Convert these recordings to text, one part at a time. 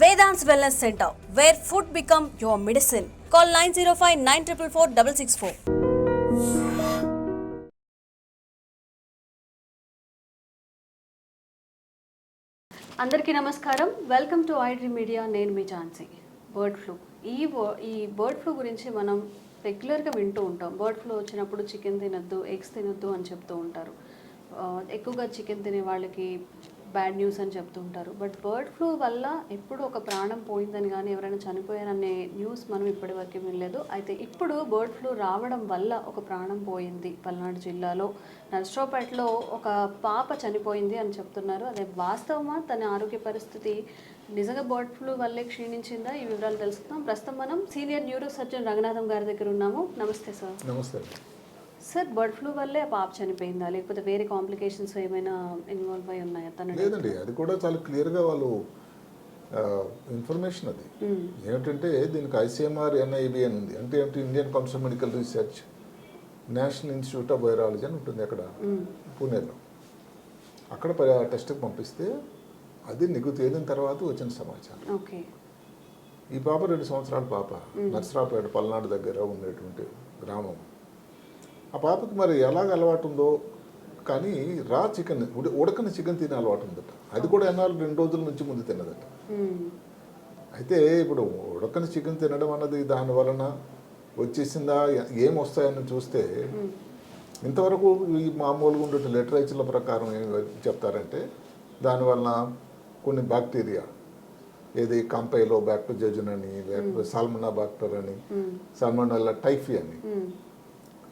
Vedant wellness centre where food become your medicine call nine zero five nine triple four double six four అందరికీ నమస్కారం. Welcome to iDream media నేను మీ Jhansi. Bird flu ఈ ఈ bird flu గురించి మనం రెగ్యులర్గా వింటూ ఉంటాం. బర్డ్ ఫ్లూ వచ్చినప్పుడు చికెన్ తినొద్దు ఎగ్స్ తినొద్దు అని చెప్తూ ఉంటారు. ఎక్కువగా చికెన్ తినే వాళ్ళకి బ్యాడ్ న్యూస్ అని చెప్తూ ఉంటారు. బట్ బర్డ్ ఫ్లూ వల్ల ఎప్పుడు ఒక ప్రాణం పోయిందని కానీ ఎవరైనా చనిపోయారనే న్యూస్ మనం ఇప్పటివరకు వినలేదు. అయితే ఇప్పుడు బర్డ్ ఫ్లూ రావడం వల్ల ఒక ప్రాణం పోయింది పల్నాడు జిల్లాలో. నర్సరావుపేటలో ఒక పాప చనిపోయింది అని చెప్తున్నారు. అదే వాస్తవమా? తన ఆరోగ్య పరిస్థితి నిజంగా బర్డ్ ఫ్లూ వల్లే క్షీణించిందా? ఈ వివరాలు తెలుసుకుందాం. ప్రస్తుతం మనం సీనియర్ న్యూరో సర్జన్ రంగనాథం గారి దగ్గర ఉన్నాము. నమస్తే సార్ నమస్తే. సార్ బర్డ్ ఫ్లూ వల్లే పాప చనిపోయిందా? లేకపోతే వేరే కాంప్లికేషన్స్ ఏమైనా ఇన్వాల్వ్ అయి ఉన్నాయా? తన లేదండి అది కూడా చాలా క్లియర్గా వాళ్ళు ఇన్ఫర్మేషన్ అది. ఏమిటంటే దీనికి ఐసీఎంఆర్ ఎన్ఐబి అని ఉంది. అంటే ఏంటి? Indian council medical research national institute of virology అని ఉంటుంది అక్కడ పూణేలో. అక్కడ టెస్ట్కి పంపిస్తే అది నీకు తేలిన తర్వాత వచ్చిన సమాచారం. ఓకే ఈ పాప రెండు సంవత్సరాల పాప. నర్సరాపేట పల్నాడు దగ్గర ఉండేటువంటి గ్రామం. ఆ పాపకి మరి ఎలాగ అలవాటు ఉందో కానీ రా చికెన్ ఉడ- ఉడకని చికెన్ తినే అలవాటు ఉందట అది కూడా ఎన్నాళ్ళు రెండు రోజుల నుంచి ముందు తిన్నదట. అయితే ఇప్పుడు ఉడకని చికెన్ తినడం అన్నది దాని వలన వచ్చేసిందా ఏం వస్తాయని చూస్తే ఇంతవరకు ఈ మామూలుగా ఉండే లిటరేచర్ల ప్రకారం ఏం చెప్తారంటే దానివల్ల కొన్ని బ్యాక్టీరియా ఏది కంపైలో బ్యాక్టర్ జజున్ అని లేకపోతే సాల్మనా బ్యాక్టర్ అని సాల్మనల్లా టైఫీ అని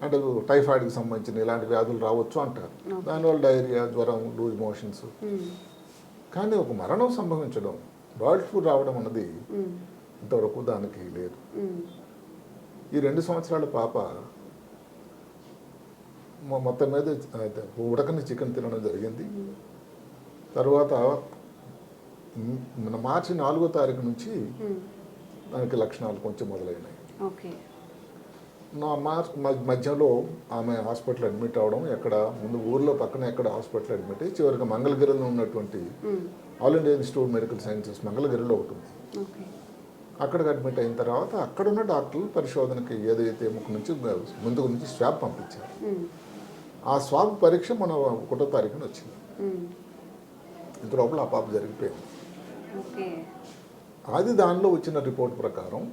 అంటే టైఫాయిడ్కి సంబంధించిన ఇలాంటి వ్యాధులు రావచ్చు అంటారు. దానివల్ల డైరియా జ్వరం లూజ్ మోషన్స్. కానీ ఒక మరణం సంభవించడం బర్డ్ ఫ్లూ రావడం అన్నది ఇంతవరకు దానికి లేదు. ఈ రెండు సంవత్సరాల పాప మొత్తం మీద ఉడకని చికెన్ తినడం జరిగింది. తర్వాత మన మార్చి నాలుగో తారీఖు నుంచి దానికి లక్షణాలు కొంచెం మొదలైనాయి. ఓకే. నా మార్చ్ మధ్యలో ఆమె హాస్పిటల్ అడ్మిట్ అవడం ఎక్కడ ముందు ఊర్లో పక్కన ఎక్కడ హాస్పిటల్ అడ్మిట్ అయ్యి చివరికి మంగళగిరిలో ఉన్నటువంటి all India institute medical sciences మంగళగిరిలో ఓకే. అక్కడికి అడ్మిట్ అయిన తర్వాత అక్కడున్న డాక్టర్లు పరిశోధనకి ఏదైతే ముక్కు నుంచి ముందుకు నుంచి స్వాబ్ పంపించారు. ఆ స్వాబ్ పరీక్ష మన ఒకటో తారీఖున వచ్చింది. ఇంత లోపల ఆ పాప జరిగిపోయింది. అది దానిలో వచ్చిన రిపోర్ట్ ప్రకారం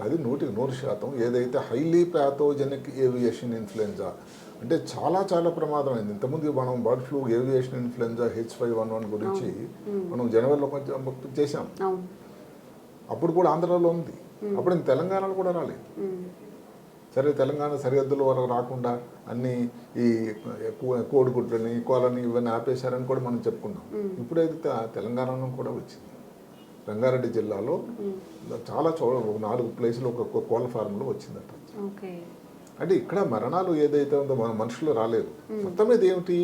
అది నూటికి నూరు శాతం ఏదైతే హైలీ ప్యాథోజెనిక్ ఏవియేషన్ ఇన్ఫ్లుయెంజా అంటే చాలా చాలా ప్రమాదమైంది. ఇంతకుముందు మనం bird flu aviation influenza H five one one గురించి మనం జనవరిలో కొంచెం చేశాం. అప్పుడు కూడా ఆంధ్రాలో ఉంది. అప్పుడు తెలంగాణలో కూడా రాలేదు. సరే తెలంగాణ సరిహద్దుల వరకు రాకుండా అన్ని ఈ కోడిగుడ్లని కోలని ఇవన్నీ ఆపేశారని కూడా మనం చెప్పుకున్నాం. ఇప్పుడైతే తెలంగాణలో కూడా వచ్చింది. రంగారెడ్డి జిల్లాలో చాలా చోట నాలుగు ప్లేసులు ఒక కోళ్ళ ఫారంలో వచ్చిందట. అంటే ఇక్కడ మరణాలు ఏదైతే ఉందో మన మనుషులు రాలేదు. మొత్తం మీద ఏమిటి?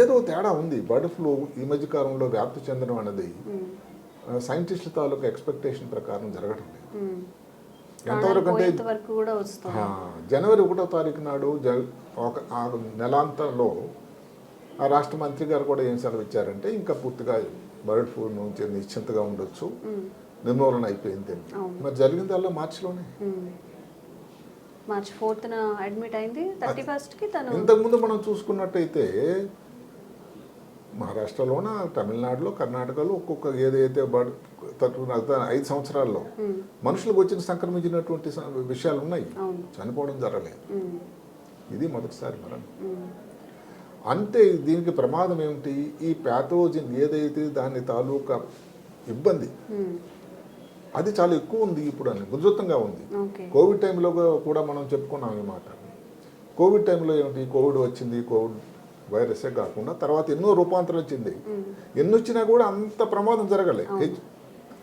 ఏదో తేడా ఉంది. బర్డ్ ఫ్లూ ఈ మధ్య కాలంలో వ్యాప్తి చెందడం అనేది సైంటిస్టుల తాలూకు ఎక్స్పెక్టేషన్ ప్రకారం జరగడం లేదు. ఎంతవరకు అంటే జనవరి ఒకటో తారీఖు నాడు ఒక నెలాంతంలో ఆ రాష్ట్ర మంత్రి గారు కూడా ఏం సెలవు ఇచ్చారంటే ఇంకా పూర్తిగా బర్డ్ ఫ్లూ నుంచి నిశ్చింతగా ఉండొచ్చు. నిర్మూలన అయిపోయింది. మరి జరిగిందల్లా మార్చిలోనే. మార్చ్ ఫోర్త్న అడ్మిట్ అయింది. థర్టీ ఫస్ట్కి తను ఇంతకుముందు మనం చూసుకున్నట్టయితే మహారాష్ట్రలోన తమిళనాడులో కర్ణాటకలో ఒక్కొక్క ఏదైతే ఐదు సంవత్సరాల్లో మనుషులకు వచ్చిన సంక్రమించినటువంటి విషయాలు ఉన్నాయి. చనిపోవడం జరగలేదు. ఇది మొదటిసారి మరణం. అంటే దీనికి ప్రమాదం ఏమిటి? ఈ ప్యాథోజన్ ఏదైతే దాని తాలూకా ఇబ్బంది. అది చాలా ఎక్కువ ఉంది ఇప్పుడు అని ఉధృతంగా ఉంది. కోవిడ్ టైంలో కూడా మనం చెప్పుకున్నాం ఈ మాట. కోవిడ్ టైంలో ఏమిటి? కోవిడ్ వచ్చింది కోవిడ్ వైరసే కాకుండా తర్వాత ఎన్నో రూపాంతరం వచ్చింది. ఎన్ని వచ్చినా కూడా అంత ప్రమాదం జరగలే. హెచ్-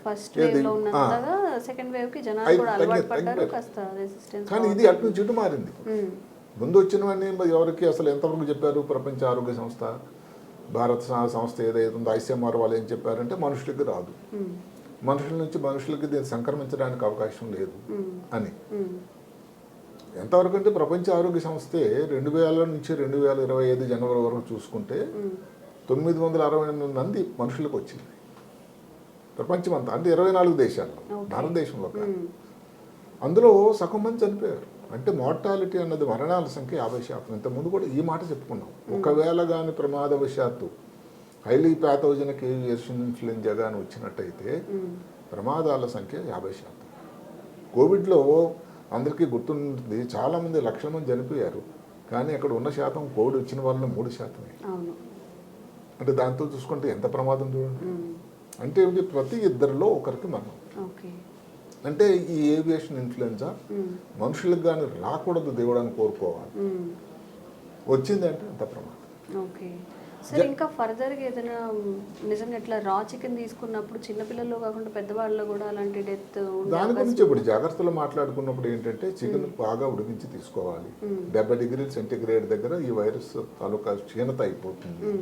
ఫస్ట్ ఏది? వేవ్లో ఉన్నంతగా సెకండ్ వేవ్కి జనాలు అయి- కూడా తగ్గి- అలవాటు పడ్డారు తగ్గిపోయారు. కాస్త రెసిస్టెన్స్ కానీ ఇది అటు నుంచి ఇటు మారింది. ముందు వచ్చినవన్నీ ఎవరికి అసలు ఎంతవరకు చెప్పారు ప్రపంచ ఆరోగ్య సంస్థ భారత సంస్థ ఏదైతే ఉందో ఐసీఎంఆర్ వాళ్ళు ఏం చెప్పారంటే మనుషులకి రాదు. మనుషుల నుంచి మనుషులకి దీన్ని సంక్రమించడానికి అవకాశం లేదు అని. ఎంతవరకు అంటే ప్రపంచ ఆరోగ్య సంస్థే రెండు వేల నుంచి రెండు వేల ఇరవై ఐదు జనవరి వరకు చూసుకుంటే తొమ్మిది వందల అరవై ఎనిమిది మంది మనుషులకు వచ్చింది. ప్రపంచం అంతా అంటే ఇరవై నాలుగు దేశాల్లో. భారతదేశంలో. అందులో సగం మంది చనిపోయారు. అంటే మార్టాలిటీ అన్నది మరణాల సంఖ్య యాభై శాతం. ఇంత ముందు కూడా ఈ మాట చెప్పుకున్నాం. ఒకవేళ కానీ ప్రమాదవశాత్తు హైలీ ప్యాథోజనిక్ ఏవియేషన్ ఇన్ఫ్లుయెంజా కానీ వచ్చినట్టయితే. ప్రమాదాల సంఖ్య యాభై శాతం. కోవిడ్లో అందరికీ గుర్తుంది చాలామంది లక్షల మంది చనిపోయారు. కానీ అక్కడ ఉన్న శాతం కోవిడ్ వచ్చిన వాళ్ళని మూడు శాతమే. అంటే దాంతో చూసుకుంటే ఎంత ప్రమాదం చూడండి. అంటే ప్రతి ఇద్దరిలో ఒకరికి మరణం. అంటే ఈ ఏవియేషన్ ఇన్ఫ్లుయెన్జా మ్మ్. మనుషులకు కానీ రాకూడదు దేవుడు అని కోరుకోవాలి. మ్మ్. వచ్చిందంటే అంత ప్రమాదం. ఓకే. సార్ ఇంకా ఫర్దర్గా ఏదైనా నిజంగా ఇట్లా రా చికెన్ తీసుకున్నప్పుడు చిన్నపిల్లల్లో కాకుండా పెద్దవాళ్ళలో కూడా అలాంటి డెత్ దాని గురించి ఇప్పుడు జాగ్రత్తలు మాట్లాడుకున్నప్పుడు ఏంటంటే చికెన్ బాగా ఉడికించి తీసుకోవాలి. డెబ్బై డిగ్రీల సెంటీగ్రేడ్ దగ్గర ఈ వైరస్ తాలూకా క్షీణత అయిపోతుంది.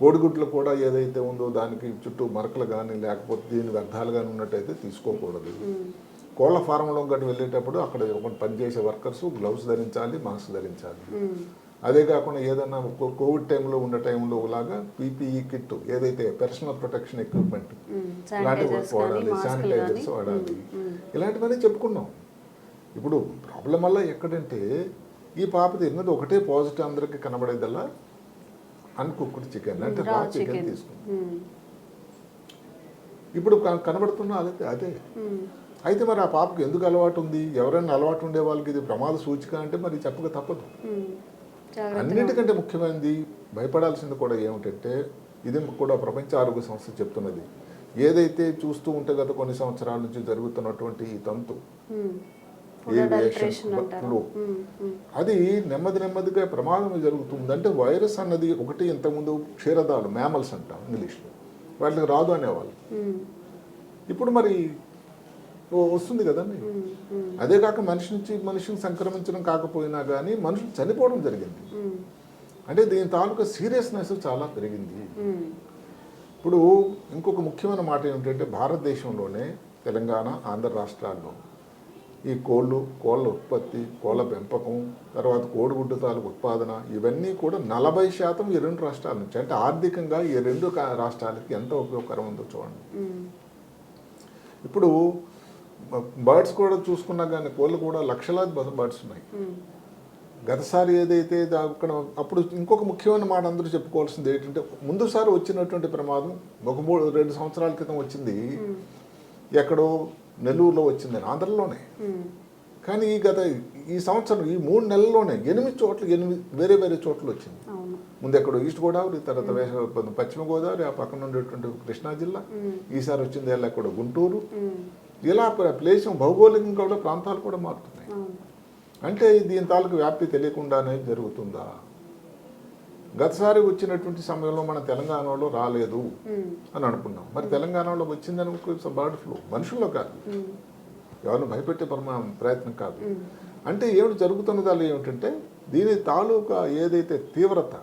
కోడిగుడ్లు కూడా ఏదైతే ఉందో దానికి చుట్టూ మరకలు కానీ లేకపోతే దీని వ్యర్థాలు కానీ ఉన్నట్టయితే తీసుకోకూడదు. కోళ్ళ ఫారంలో గట్టి వెళ్ళేటప్పుడు అక్కడ పనిచేసే వర్కర్స్ గ్లౌస్ ధరించాలి మాస్క్ ధరించాలి. అదే కాకుండా ఏదన్నా కో- కోవిడ్ టైంలో ఉన్న టైంలో లాగా పీపీఈ కిట్ ఏదైతే పర్సనల్ ప్రొటెక్షన్ ఎక్విప్మెంట్ ఇలాంటివి వాడాలి శానిటైజర్స్ వాడాలి. ఇలాంటివన్నీ చెప్పుకున్నాం. ఇప్పుడు ప్రాబ్లం వల్ల ఎక్కడంటే ఈ పాప తిన్నది ఒకటే పాజిటివ్ అందరికి కనబడేదల్లా అన్కుక్డ్ చికెన్ అంటే రా చికెన్ తీసుకుంది. ఇప్పుడు కనబడుతున్న అదే. అదే అయితే మరి ఆ పాపకు ఎందుకు అలవాటు ఉంది? ఎవరైనా అలవాటు ఉండే వాళ్ళకి ఇది ప్రమాద సూచిక అంటే మరి చెప్పక తప్పదు. అన్నిటికంటే ముఖ్యమైనది భయపడాల్సింది కూడా ఏమిటంటే ఇది కూడా ప్రపంచ ఆరోగ్య సంస్థ చెప్తున్నది. ఏదైతే చూస్తూ ఉంటే గత కొన్ని సంవత్సరాల నుంచి జరుగుతున్నటువంటి ఈ తంతు అది నెమ్మది నెమ్మదిగా ప్రమాదం జరుగుతుంది అంటే వైరస్ అన్నది ఒకటి ఇంతకుముందు క్షీరదాలు మ్యామల్స్ అంటాం ఇంగ్లీష్లో వాటికి రాదు అనేవాళ్ళు. ఇప్పుడు మరి వస్తుంది. మ్మ్. అదే కాక మనిషి నుంచి మనిషిని సంక్రమించడం కాకపోయినా కానీ మనుషులు చనిపోవడం జరిగింది. అంటే దీని తాలూకా సీరియస్నెస్ చాలా పెరిగింది. ఇప్పుడు ఇంకొక ముఖ్యమైన మాట ఏమిటంటే భారతదేశంలోనే తెలంగాణ ఆంధ్ర రాష్ట్రాల్లో ఈ కోళ్ళు కోళ్ళ ఉత్పత్తి కోళ్ళ పెంపకం తర్వాత కోడిగుడ్డు తాలూకు ఉత్పాదన ఇవన్నీ కూడా నలభై శాతం ఈ రెండు రాష్ట్రాల నుంచి. అంటే ఆర్థికంగా ఈ రెండు రాష్ట్రాలకి ఎంత ఉపయోగకరం ఉందో చూడండి. ఇప్పుడు బర్డ్స్ కూడా చూసుకున్నా కానీ కోళ్ళు కూడా లక్షలాది బర్డ్స్ ఉన్నాయి. గతసారి ఏదైతే అక్కడ అప్పుడు ఇంకొక ముఖ్యమైన మాట అందరూ చెప్పుకోవాల్సింది ఏంటంటే ముందుసారి వచ్చినటువంటి ప్రమాదం ఒక మూడు రెండు సంవత్సరాల క్రితం వచ్చింది. ఎక్కడో నెల్లూరులో వచ్చింది ఆంధ్రలోనే. కానీ ఈ గత ఈ సంవత్సరం ఈ మూడు నెలల్లోనే ఎనిమిది చోట్ల ఎనిమిది వేరే వేరే చోట్ల వచ్చింది ముందు ఎక్కడో ఈస్ట్ గోదావరి తర్వాత పశ్చిమ గోదావరి ఆ పక్కన ఉండేటువంటి కృష్ణా జిల్లా. ఈసారి వచ్చింది ఎలా ఎక్కడో గుంటూరు. ఇలా ప్లేస్ భౌగోళికంగా కూడా ప్రాంతాలు కూడా మారుతున్నాయి అంటే దీని తాలూకు వ్యాప్తి తెలియకుండానే జరుగుతుందా గతసారి వచ్చినటువంటి సమయంలో మన తెలంగాణలో రాలేదు అని అనుకున్నాం. మరి తెలంగాణలో వచ్చిందని బర్డ్ ఫ్లూ మనుషుల్లో కాదు. ఎవరిని భయపెట్టే పరమ ప్రయత్నం కాదు. అంటే ఏమిటి జరుగుతున్నదాలు ఏమిటంటే దీని తాలూకా ఏదైతే తీవ్రత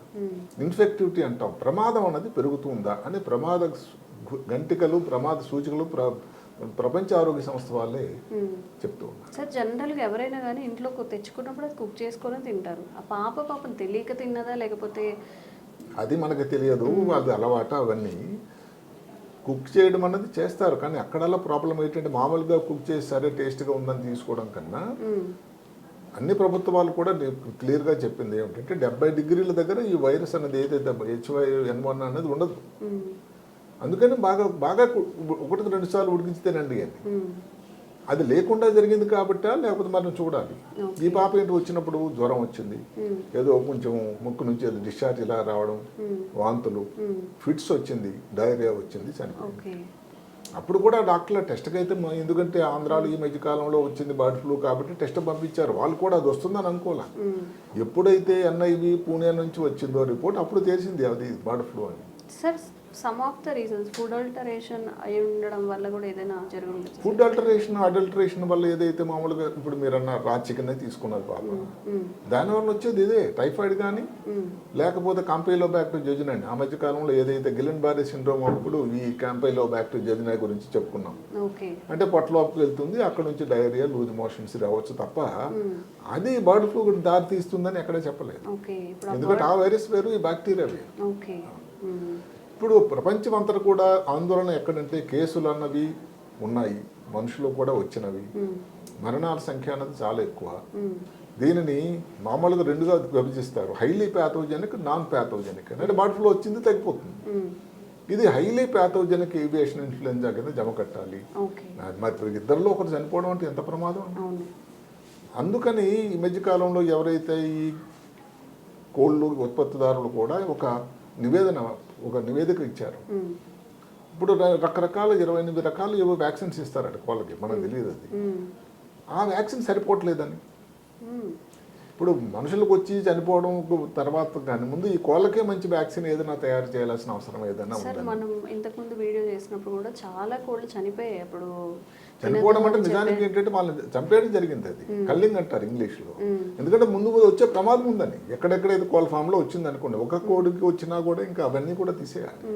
ఇన్ఫెక్టివిటీ అంటాం ప్రమాదం అన్నది పెరుగుతుందా అని ప్రమాద గంటికలు ప్రమాద సూచికలు ప్ర ప్రపంచ ఆరోగ్య సంస్థ వాళ్ళే. చెప్తూ ఉన్నారు సార్ జనరల్గా ఎవరైనా కానీ ఇంట్లో తెచ్చుకున్నప్పుడు అది కుక్ చేసుకొని తింటారు ఆ పాప పాపం తెలియక తిన్నదా లేకపోతే అది మనకు తెలియదు అది అలవాటు అవన్నీ కుక్ చేయడం అన్నది చేస్తారు కానీ అక్కడల్లా ప్రాబ్లం ఏంటంటే మామూలుగా కుక్ చేసి సరే టేస్ట్గా ఉందని తీసుకోవడం కన్నా. అన్ని ప్రభుత్వాలు కూడా క్లియర్గా చెప్పింది ఏమిటంటే డెబ్బై డిగ్రీల దగ్గర ఈ వైరస్ అనేది ఏదైతే హెచ్వై ఎన్ వన్ అనేది ఉండదు. అందుకని బాగా బాగా ఒకటికి రెండు సార్లు ఉడికించితేనండి అని. అది లేకుండా జరిగింది కాబట్టా లేకపోతే మనం చూడాలి ఈ పాప ఏంటి వచ్చినప్పుడు జ్వరం వచ్చింది. ఏదో కొంచెం ముక్కు నుంచి ఏదో డిశ్చార్జ్ ఇలా రావడం. వాంతులు. ఫిట్స్ వచ్చింది డైరియా వచ్చింది చనిపోయింది అప్పుడు కూడా డాక్టర్ల టెస్ట్కి అయితే ఎందుకంటే ఆంధ్రాలో ఈ మధ్య కాలంలో వచ్చింది బర్డ్ ఫ్లూ కాబట్టి టెస్ట్ పంపించారు వాళ్ళు కూడా అది వస్తుందని అనుకోలే. ఎప్పుడైతే ఎన్ఐవి పూణే నుంచి వచ్చిందో రిపోర్ట్ అప్పుడు తెలిసింది అది బర్డ్ ఫ్లూ అని sir some of the reasons food alteration అయి ఉండడం వల్ల కూడా ఏదైనా జరిగి ఉండొచ్చు ఫుడ్ అల్టరేషన్ అడల్టరేషన్ వల్ల ఏదైతే మామూలుగా ఇప్పుడు మీరు అన్న రా చికెన్ తీసుకున్నారు పాప మ్మ్. దానివల్ల వచ్చేది ఇదే టైఫాయిడ్ కానీ. లేకపోతే కాంపైలో బ్యాక్టీరియా జజినండి ఆ మధ్య కాలంలో ఏదైతే గిలెన్ బారీ సిండ్రోమ్ అప్పుడు ఈ కాంపైలో బ్యాక్టీరియా జజినా గురించి చెప్పుకున్నాం. అంటే పొట్టలోకి వెళ్తుంది అక్కడ నుంచి డైరియా లూజ్ మోషన్స్ రావచ్చు తప్ప. అది బర్డ్ ఫ్లూ దారి తీస్తుందని ఎక్కడ చెప్పలేదు. ఎందుకంటే ఆ వైరస్ వేరు ఈ బ్యాక్టీరియా వేరు. ఇప్పుడు ప్రపంచం అంతా కూడా ఆందోళన ఎక్కడంటే కేసులు అన్నవి ఉన్నాయి. మనుషులు కూడా వచ్చినవి. మరణాల సంఖ్య అన్నది చాలా ఎక్కువ. దీనిని మామూలుగా రెండుగా విభజిస్తారు. హైలీ ప్యాథోజెనిక్ నాన్ ప్యాథోజెనిక్ అంటే బర్డ్ ఫ్లూ వచ్చింది తగ్గిపోతుంది. ఇది హైలీ ప్యాథోజెనిక్ ఏవియేషన్ ఇన్ఫ్లుయెంజా కింద జమ కట్టాలి. మరి ఇద్దరిలో ఒకరు చనిపోవడం అంటే ఎంత ప్రమాదం? అందుకని ఈ మధ్యకాలంలో ఎవరైతే ఈ కోళ్ళు ఉత్పత్తిదారులు కూడా ఒక నివేదన ఒక నివేదిక ఇచ్చారు. ఇప్పుడు రకరకాల ఇరవై ఎనిమిది రకాలు ఏవో వ్యాక్సిన్స్ ఇస్తారట కోళ్ళకి మనకు తెలియదు అది. ఆ వ్యాక్సిన్ సరిపోవట్లేదని. ఇప్పుడు మనుషులకు వచ్చి చనిపోవడం తర్వాత కానీ ముందు ఈ కోళ్ళకే మంచి వ్యాక్సిన్ ఏదైనా తయారు చేయాల్సిన అవసరం ఏదైనా మనం ఇంతకుముందు వీడియో చేసినప్పుడు కూడా చాలా కోళ్ళు చనిపోయాయి. అప్పుడు చనిపోవడం అంటే నిజానికి ఏంటంటే వాళ్ళని చంపేయడం జరిగింది అది. కల్లింగ్ అంటారు ఇంగ్లీష్లో. ఎందుకంటే ముందు వచ్చే ప్రమాదం ఉందని. ఎక్కడెక్కడైతే కోళ్ళ ఫామ్లో వచ్చింది అనుకోండి. ఒక కోడికి వచ్చినా కూడా ఇంకా అవన్నీ కూడా తీసేయాలి.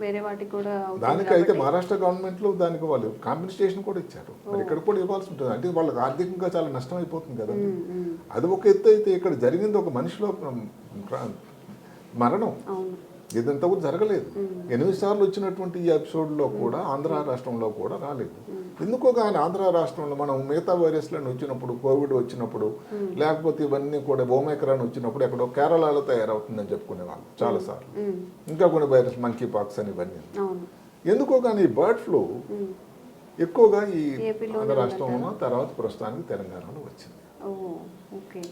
వేరే వాటికి కూడా దానికి అయితే మహారాష్ట్ర గవర్నమెంట్లో దానికి వాళ్ళు కాంపెన్సేషన్ కూడా ఇచ్చారు. మరి ఇక్కడ కూడా ఇవ్వాల్సి ఉంటుంది. అంటే వాళ్ళకి ఆర్థికంగా చాలా నష్టం అయిపోతుంది కదా. అది ఒక ఎత్తు అయితే ఇక్కడ జరిగింది ఒక మనిషిలో మరణం. అవును ఇదంతా కూడా జరగలేదు. ఎనిమిది సార్లు వచ్చినటువంటి ఈ ఎపిసోడ్లో కూడా ఆంధ్ర రాష్ట్రంలో కూడా రాలేదు. ఎందుకో కానీ ఆంధ్ర రాష్ట్రంలో మనం మిగతా వైరస్లను వచ్చినప్పుడు కోవిడ్ వచ్చినప్పుడు లేకపోతే ఇవన్నీ కూడా ఓమైక్రాన్ వచ్చినప్పుడు ఎక్కడో కేరళలో తయారవుతుందని చెప్పుకునేవాళ్ళు చాలాసార్లు. ఇంకా కొన్ని వైరస్ మంకీ పాక్స్ అని ఇవన్నీ. ఎందుకో కానీ ఈ బర్డ్ ఫ్లూ ఎక్కువగా ఈ ఆంధ్ర రాష్ట్రంలో తర్వాత ప్రస్తుతానికి తెలంగాణలో వచ్చింది.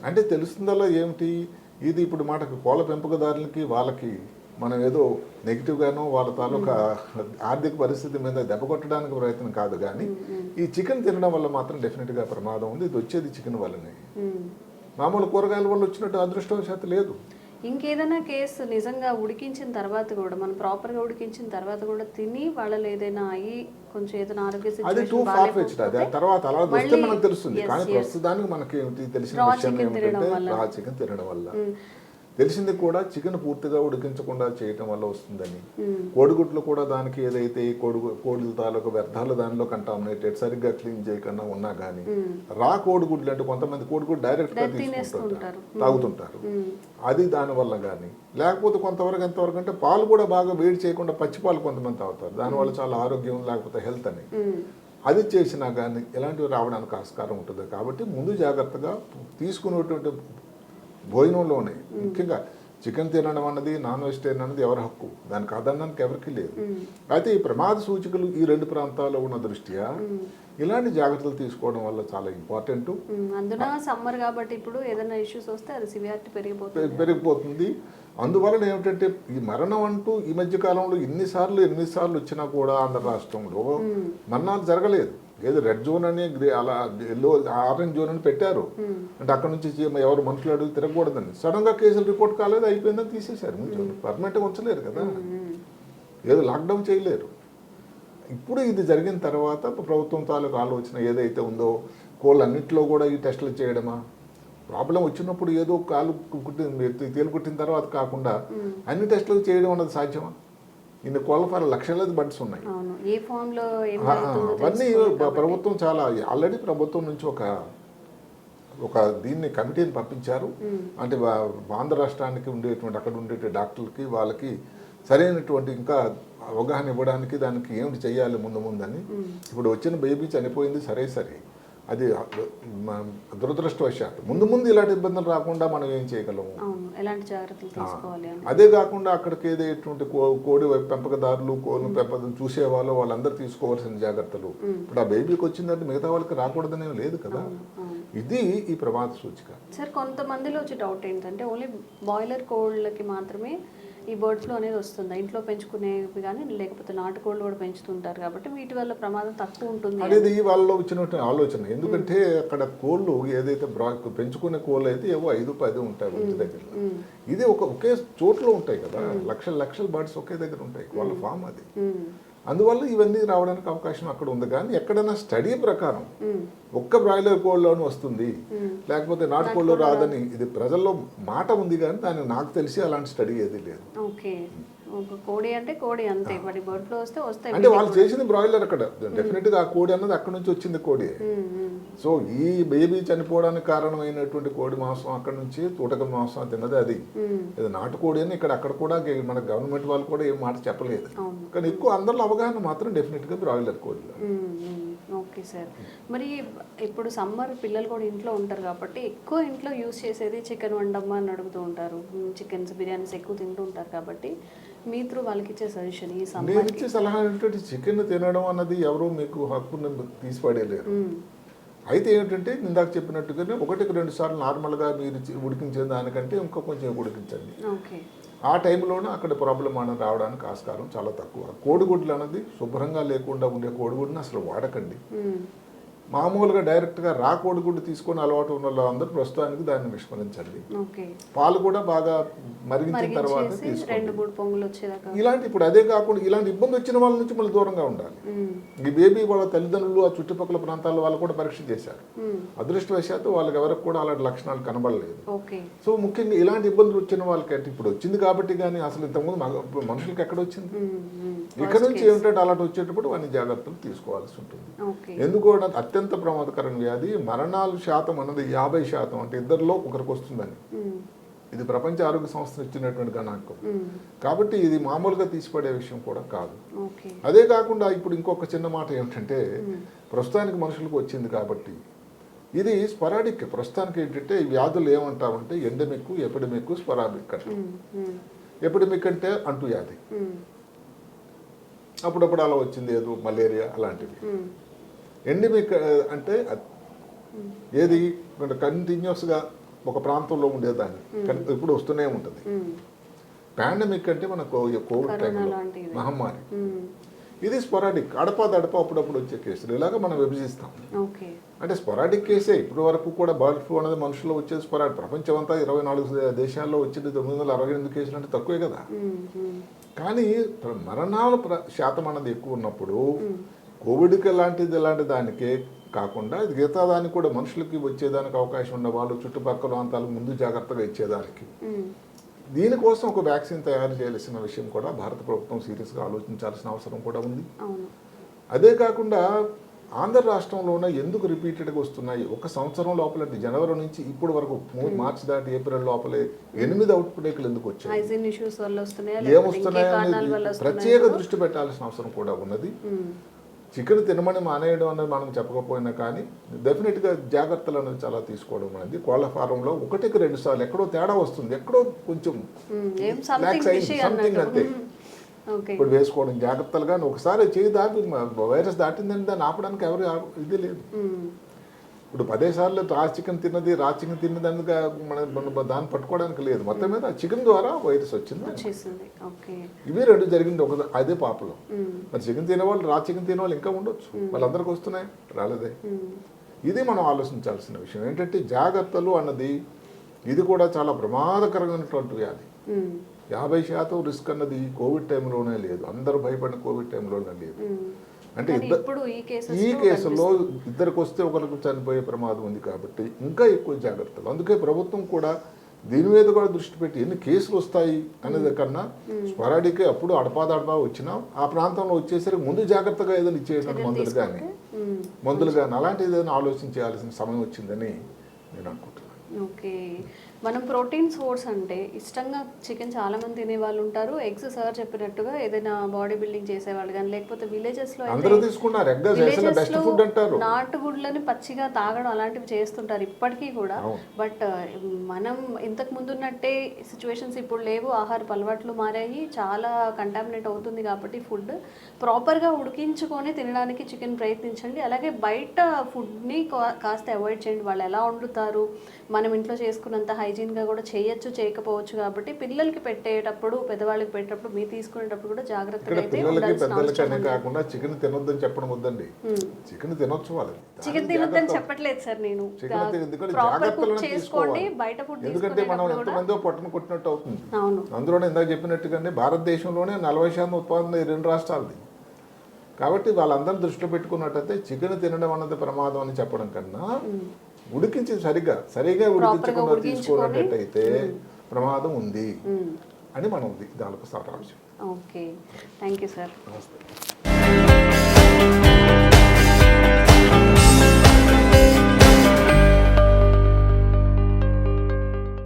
అంటే తెలుస్తుందల్లా ఏమిటి? ఇది ఇప్పుడు మాటకు కోళ్ళ పెంపకదారులకి వాళ్ళకి మనం ఏదో నెగిటివ్గానో వాళ్ళ తాలూకా ఆర్థిక పరిస్థితి మీద దెబ్బ కొట్టడానికి ప్రయత్నం కాదు కానీ ఈ చికెన్ తినడం వల్ల మాత్రం డెఫినెట్గా ప్రమాదం ఉంది. ఇది వచ్చేది చికెన్ వల్లనే. మామూలు కూరగాయల వల్ల వచ్చినట్టు అదృష్టవశాత్తు లేదు. ఇంకేదైనా కేసు నిజంగా ఉడికించిన తర్వాత కూడా మనం ప్రాపర్గా ఉడికించిన తర్వాత కూడా తిని వాళ్ళలో ఏదైనా అయ్యి కొంచెం ఏదైనా ఆరోగ్య అది టూ ఫార్ ఫెచ్డ్ అది. తర్వాత అలా మనకు తెలుస్తుంది. కానీ. ప్రస్తుతానికి మనకి తెలిసిన విషయం ఏమిటంటే చికెన్ తినడం వల్ల. తెలిసింది కూడా చికెన్ పూర్తిగా ఉడికించకుండా చేయటం వల్ల వస్తుందని. కోడిగుడ్లు కూడా దానికి ఏదైతే కోడి కోడిల తాలూకు వ్యర్థాలు దానిలో కంటామినేటెడ్ సరిగ్గా క్లీన్ చేయకుండా ఉన్నా కానీ రా కోడిగుడ్లు అంటే కొంతమంది కోడిగుడ్లు డైరెక్ట్గా Direct తీసుకుంటుంటారు. తినేస్తుంటారు. తాగుతుంటారు. అది దాని వల్ల కానీ లేకపోతే కొంతవరకు ఎంతవరకు అంటే పాలు కూడా బాగా వేడి చేయకుండా పచ్చి పాలు కొంతమంది తాగుతారు. దానివల్ల చాలా ఆరోగ్యం లేకపోతే హెల్త్ అని. అది చేసినా కానీ ఇలాంటివి రావడానికి ఆస్కారం ఉంటుంది. కాబట్టి ముందు జాగ్రత్తగా తీసుకునేటువంటి భోజనంలోనే ముఖ్యంగా చికెన్ తినడం అన్నది నాన్ వెజిటేరియన్ అన్నది ఎవరి హక్కు? దానికి ఆదరణానికి ఎవరికి లేదు. అయితే ఈ ప్రమాద సూచికలు ఈ రెండు ప్రాంతాల్లో ఉన్న దృష్ట్యా? ఇలాంటి జాగ్రత్తలు తీసుకోవడం వల్ల చాలా ఇంపార్టెంట్. అందున సమ్మర్ కాబట్టి ఇప్పుడు ఏదైనా ఇష్యూస్ వస్తే అది సివియారిటీ పెరిగిపోతుంది. పెరిగిపోతుంది. అందువలన ఏమిటంటే ఈ మరణం అంటూ ఈ మధ్య కాలంలో ఇన్నిసార్లు ఎనిమిది సార్లు వచ్చినా కూడా ఆంధ్ర రాష్ట్రంలో మరణాలు జరగలేదు. ఏదో రెడ్ జోన్ అని గ్రే- అలా ఎల్లో ఆరెంజ్ జోన్ అని పెట్టారు. అంటే అక్కడ నుంచి ఎవరు మనుషులు అడుగు తిరగకూడదని సడన్గా కేసులు రిపోర్ట్ కాలేదు అయిపోయిందని తీసేశారు. పర్మనెంట్ ఉంచలేరు కదా. ఏదో లాక్డౌన్ చేయలేరు. ఇప్పుడు ఇది జరిగిన తర్వాత ప్రభుత్వం తాలూకు ఆలోచన ఏదైతే ఉందో కోళ్ళన్నింటిలో కూడా ఈ టెస్టులు చేయడమా? ప్రాబ్లం వచ్చినప్పుడు ఏదో కాలు కుట్టింది తేలు కుట్టిన తర్వాత కాకుండా అన్ని టెస్టులు చేయడం అన్నది సాధ్యమా? ఇన్ని కోళ్ళ ఫారం లక్షలాది బడ్స్ ఉన్నాయి. అవన్నీ. ప్రభుత్వం చాలా ఆల్రెడీ ప్రభుత్వం నుంచి ఒక ఒక దీన్ని కమిటీని పంపించారు. అంటే ఆంధ్ర రాష్ట్రానికి ఉండేటువంటి అక్కడ ఉండే డాక్టర్లకి వాళ్ళకి సరైనటువంటి ఇంకా అవగాహన ఇవ్వడానికి దానికి ఏమిటి చేయాలి ముందు ముందని ఇప్పుడు వచ్చిన బేబీ చనిపోయింది సరే సరే. అది దురదృష్టవశాత్తు. ముందు ముందు ఇలాంటి ఇబ్బందులు రాకుండా మనం ఏం చేయగలము? ఎలాంటి జాగ్రత్తలు తీసుకోవాలి అదే కాకుండా అక్కడికి కో కోడి పెంపకదారులు కోళ్ళు పెంపకం చూసేవాళ్ళు వాళ్ళందరూ తీసుకోవాల్సిన జాగ్రత్తలు. ఇప్పుడు ఆ బేబీకి వచ్చిందంటే మిగతా వాళ్ళకి రాకూడదనే లేదు కదా. ఇది ఈ ప్రమాద సూచిక. సార్ కొంతమందిలో వచ్చే డౌట్ ఏంటంటే ఓన్లీ బాయిలర్ కోళ్ళకి మాత్రమే ఈ బర్డ్ ఫ్లూ అనేది వస్తుంది? ఇంట్లో పెంచుకునేవి కానీ లేకపోతే నాటుకోళ్ళు కూడా పెంచుతుంటారు కాబట్టి వీటి వల్ల ప్రమాదం తక్కువ ఉంటుంది అనేది వాళ్ళలో వచ్చినటువంటి ఆలోచన. ఎందుకంటే అక్కడ కోళ్ళు ఏదైతే బ్రా పెంచుకునే కోళ్ళు అయితే ఏవో ఐదు పది ఉంటాయి ఇంటి దగ్గర ఇది ఒక ఒకే చోట్లో ఉంటాయి కదా. లక్షల లక్షల బర్డ్స్ ఒకే దగ్గర ఉంటాయి. వాళ్ళ ఫామ్ అది. అందువల్ల ఇవన్నీ రావడానికి అవకాశం అక్కడ ఉంది. కానీ ఎక్కడైనా స్టడీ ప్రకారం ఒక్క బ్రాయిలర్ కోళ్ళలోనే వస్తుంది. లేకపోతే నాటుకోళ్ళు రాదని ఇది ప్రజల్లో మాట ఉంది కానీ దానికి నాకు తెలిసి అలాంటి స్టడీ ఏది లేదు. ఒక కోడి అంటే కోడి అంతే. మరి బర్డ్ ఫ్లూ వస్తే వస్తాయి అంటే వాళ్ళు చేసింది బ్రాయిలర్ అక్కడ. డెఫినెట్గా ఆ కోడి అన్నది అక్కడ నుంచి వచ్చింది కోడి. సో ఈ బేబీ చనిపోవడానికి కారణమైనటువంటి కోడి మాంసం అక్కడ నుంచి తూటక మాంసం తిన్నది అది. ఇది నాటుకోడి అని ఇక్కడ అక్కడ కూడా మన గవర్నమెంట్ వాళ్ళు కూడా ఏం మాట చెప్పలేదు. కానీ ఎక్కువ అందరిలో అవగాహన మాత్రం డెఫినెట్గా బ్రాయిలర్ కోడిలో. Um, okay sir. మరి ఇప్పుడు సమ్మర్ పిల్లలు కూడా ఇంట్లో ఉంటారు కాబట్టి ఎక్కువ ఇంట్లో యూస్ చేసేది చికెన్ వండమ్మా అని అడుగుతూ ఉంటారు. చికెన్స్ బిర్యానీస్ ఎక్కువ తింటూ ఉంటారు కాబట్టి మీ త్రూ వాళ్ళకి ఇచ్చే సజెషన్ ఈ నేను ఇచ్చే సలహా ఏంటంటే చికెన్ తినడం అన్నది ఎవరు మీకు హక్కును తీసిపడేయలేరు. అయితే ఏంటంటే ఇందాక చెప్పినట్టుగానే ఒకటికి రెండు సార్లు నార్మల్గా మీరు చి- ఉడికించే దానికంటే ఇంకా కొంచెం ఉడికించండి. ఆ టైంలోనే అక్కడ ప్రాబ్లం అనేది రావడానికి ఆస్కారం చాలా తక్కువ. కోడిగుడ్లు అనేది శుభ్రంగా లేకుండా ఉండే కోడిగుడ్ని అసలు వాడకండి. మామూలుగా డైరెక్ట్గా రా కోడిగుడ్డు తీసుకొని అలవాటు ఉన్న వాళ్ళందరూ ప్రస్తుతానికి దాన్ని విస్మరించండి. పాలు కూడా బాగా మరిగించిన తర్వాత ఇలాంటి ఇప్పుడు అదే కాకుండా ఇలాంటి ఇబ్బంది వచ్చిన వాళ్ళ నుంచి మళ్ళీ దూరంగా ఉండాలి. ఈ బేబీ వాళ్ళ తల్లిదండ్రులు ఆ చుట్టుపక్కల ప్రాంతాల వాళ్ళు కూడా పరీక్ష చేశారు. అదృష్టవశాత్తు వాళ్ళకి ఎవరికి కూడా అలాంటి లక్షణాలు కనబడలేదు. సో ముఖ్యంగా ఇలాంటి ఇబ్బందులు వచ్చిన వాళ్ళకి అంటే ఇప్పుడు వచ్చింది కాబట్టి కానీ అసలు ఇంతకుముందు మనుషులకి ఎక్కడ వచ్చింది? ఇక్కడ నుంచి ఏమిటంటే అలాంటి వచ్చేటప్పుడు వాడిని జాగ్రత్తలు తీసుకోవాల్సి ఉంటుంది. ఎందుకు అంటే అత్యంత ప్రమాదకరమైన వ్యాధి. మరణాలు శాతం అన్నది యాభై శాతం. అంటే ఇద్దరిలో ఒకరికి వస్తుందని ఇది ప్రపంచ ఆరోగ్య సంస్థ ఇచ్చినటువంటి గణాంకం. కాబట్టి ఇది మామూలుగా తీసిపడే విషయం కూడా కాదు. అదే కాకుండా ఇప్పుడు ఇంకొక చిన్న మాట ఏమిటంటే ప్రస్తుతానికి మనుషులకు వచ్చింది కాబట్టి ఇది స్పరాడిక్. ప్రస్తుతానికి ఏంటంటే ఈ వ్యాధులు ఏమంటామంటే ఎండమిక్ ఎపిడమిక్ స్పరాడిక్ అంట. ఎపిడమిక్ అంటే అంటు వ్యాధి అప్పుడప్పుడు అలా వచ్చింది ఏదో మలేరియా అలాంటివి. ఎండమిక్ అంటే ఏది? కంటిన్యూస్గా ఒక ప్రాంతంలో ఉండేదాన్ని. ఇప్పుడు వస్తూనే ఉంటుంది. పాండమిక్ అంటే మన కోవిడ్ టైంలో. మహమ్మారి. ఇది స్పొరాడిక్ అడపా దడప అప్పుడప్పుడు వచ్చే కేసులు. ఇలాగ మనం విభజిస్తాం. అంటే స్పొరాడిక్ కేసే. ఇప్పటి వరకు కూడా బర్డ్ ఫ్లూ అనేది మనుషుల్లో వచ్చేది స్పొరాడిక్. ప్రపంచం అంతా ఇరవై నాలుగు దేశాల్లో వచ్చింది తొమ్మిది వందల అరవై ఎనిమిది కేసులు అంటే తక్కువే కదా. కానీ మరణాల శాతం అన్నది ఎక్కువ ఉన్నప్పుడు కోవిడ్కి లాంటిది ఇలాంటి దానికే కాకుండా ఇది మిగతా దానికి కూడా మనుషులకి వచ్చేదానికి అవకాశం ఉన్న వాళ్ళు చుట్టుపక్కల ప్రాంతాలకు ముందు జాగ్రత్తగా ఇచ్చేదానికి. దీనికోసం ఒక వ్యాక్సిన్ తయారు చేయాల్సిన విషయం కూడా భారత ప్రభుత్వం సీరియస్గా ఆలోచించాల్సిన అవసరం కూడా ఉంది. అదే కాకుండా ఆంధ్ర రాష్ట్రంలోనే ఎందుకు రిపీటెడ్గా వస్తున్నాయి? ఒక సంవత్సరం లోపల జనవరి నుంచి ఇప్పుడు వరకు మార్చి దాటి ఏప్రిల్ లోపలే ఎనిమిది అవుట్ బ్రేక్లు ఎందుకు వచ్చాయి? ఏమొస్తున్నాయి ప్రత్యేక దృష్టి పెట్టాల్సిన అవసరం కూడా ఉన్నది. చికెన్ తినమని మానేయడం అనేది మనం చెప్పకపోయినా కానీ డెఫినెట్గా జాగ్రత్తలు అనేది చాలా తీసుకోవడం అనేది కోళ్ళ ఫారంలో ఒకటికి రెండు సార్లు ఎక్కడో తేడా వస్తుంది ఎక్కడో కొంచెం సంథింగ్ అంతే. ఇప్పుడు వేసుకోవడం జాగ్రత్తలుగా ఒకసారి చేయి దాటి వైరస్ దాటిందని దాన్ని ఆపడానికి ఎవరు ఇది లేదు. ఇప్పుడు పదే సార్లు రా చికెన్ తిన్నది రా చికెన్ తిన్నది అందుకు మన దాన్ని పట్టుకోవడానికి లేదు. మొత్తం మీద చికెన్ ద్వారా వైరస్ వచ్చింది. ఇవి రెండు జరిగింది. ఒక అదే పాపలో. మరి చికెన్ తినేవాళ్ళు రా చికెన్ తినేవాళ్ళు ఇంకా ఉండొచ్చు. వాళ్ళందరికీ వస్తున్నాయి. రాలేదే. ఇది మనం ఆలోచించాల్సిన విషయం. ఏంటంటే జాగ్రత్తలు అన్నది ఇది కూడా చాలా ప్రమాదకరమైనటువంటి వ్యాధి. యాభై శాతం రిస్క్ అన్నది కోవిడ్ టైంలోనే లేదు. అందరూ భయపడిన కోవిడ్ టైంలోనే లేదు. అంటే ఇప్పుడు ఈ కేసులో ఇద్దరికి వస్తే ఒకరికి చనిపోయే ప్రమాదం ఉంది కాబట్టి ఇంకా ఎక్కువ జాగ్రత్తలు. అందుకే ప్రభుత్వం కూడా దీని మీద కూడా దృష్టి పెట్టి ఎన్ని కేసులు వస్తాయి అనేది కన్నా స్పరాడికే అప్పుడు అడపాదడపా వచ్చినా ఆ ప్రాంతంలో వచ్చేసరికి ముందు జాగ్రత్తగా ఏదైనా ఇచ్చేటువంటి మందులు కానీ మందులు కానీ అలాంటి ఏదైనా ఆలోచించాల్సిన సమయం వచ్చిందని నేను అనుకుంటున్నాను. ఓకే. మనం ప్రోటీన్ సోర్స్ అంటే ఇష్టంగా చికెన్ చాలా మంది తినే వాళ్ళు ఉంటారు. ఎగ్స్ సార్ చెప్పినట్టుగా ఏదైనా బాడీ బిల్డింగ్ చేసేవాళ్ళు కానీ లేకపోతే విలేజెస్లో అందరూ తీసుకున్నారు. ఎగ్ అసలు villages బెస్ట్లో ఫుడ్ అంటారు. నాటుగుడ్లని పచ్చిగా తాగడం అలాంటివి చేస్తుంటారు ఇప్పటికీ కూడా. బట్ మనం ఇంతకు ముందు ఉన్నట్టే సిచ్యువేషన్స్ ఇప్పుడు లేవు. ఆహారపు అలవాట్లు మారాయి. చాలా కంటామినేట్ అవుతుంది కాబట్టి ఫుడ్ ప్రాపర్గా ఉడికించుకొని తినడానికి చికెన్ ప్రయత్నించండి. అలాగే బయట ఫుడ్ని కాస్త అవాయిడ్ చేయండి. వాళ్ళు ఎలా వండుతారు? మనం ఇంట్లో చేసుకున్నంత హైజీన్గా కూడా చేయొచ్చు చేయకపోవచ్చు కాబట్టి పిల్లలకి పెట్టేటప్పుడు పెద్దవాళ్ళకి పెట్టేటప్పుడు మీరు తీసుకునేటప్పుడు కూడా జాగ్రత్తగా పిల్లలకి పెద్దలకి అనే కాకుండా చికెన్ తినొద్దని చెప్పడం వద్దండి. చికెన్ తినొచ్చు వాళ్ళు చికెన్ తినొద్దని చెప్పట్లేదు సార్ నేను. చేసుకోండి బయట ఫుడ్ ఎందుకంటే మనం ఎంతమందో పట్టును కొట్టినట్టు అవుతుంది. అందులోనే ఇందాక చెప్పినట్టుగానే భారతదేశంలోనే నలభై శాతం ఉత్పాదన ఈ రెండు రాష్ట్రాలది. కాబట్టి వాళ్ళందరూ దృష్టిలో పెట్టుకున్నట్టయితే చికెన్ తినడం అన్నది ప్రమాదం అని చెప్పడం కన్నా ఉడికించి సరిగ్గా సరిగా ఉడికించకుండా తీసుకున్నట్టయితే ప్రమాదం ఉంది అని మనం ది- దానికి సారాంశం ఓకే. Thank you sir. నమస్తే.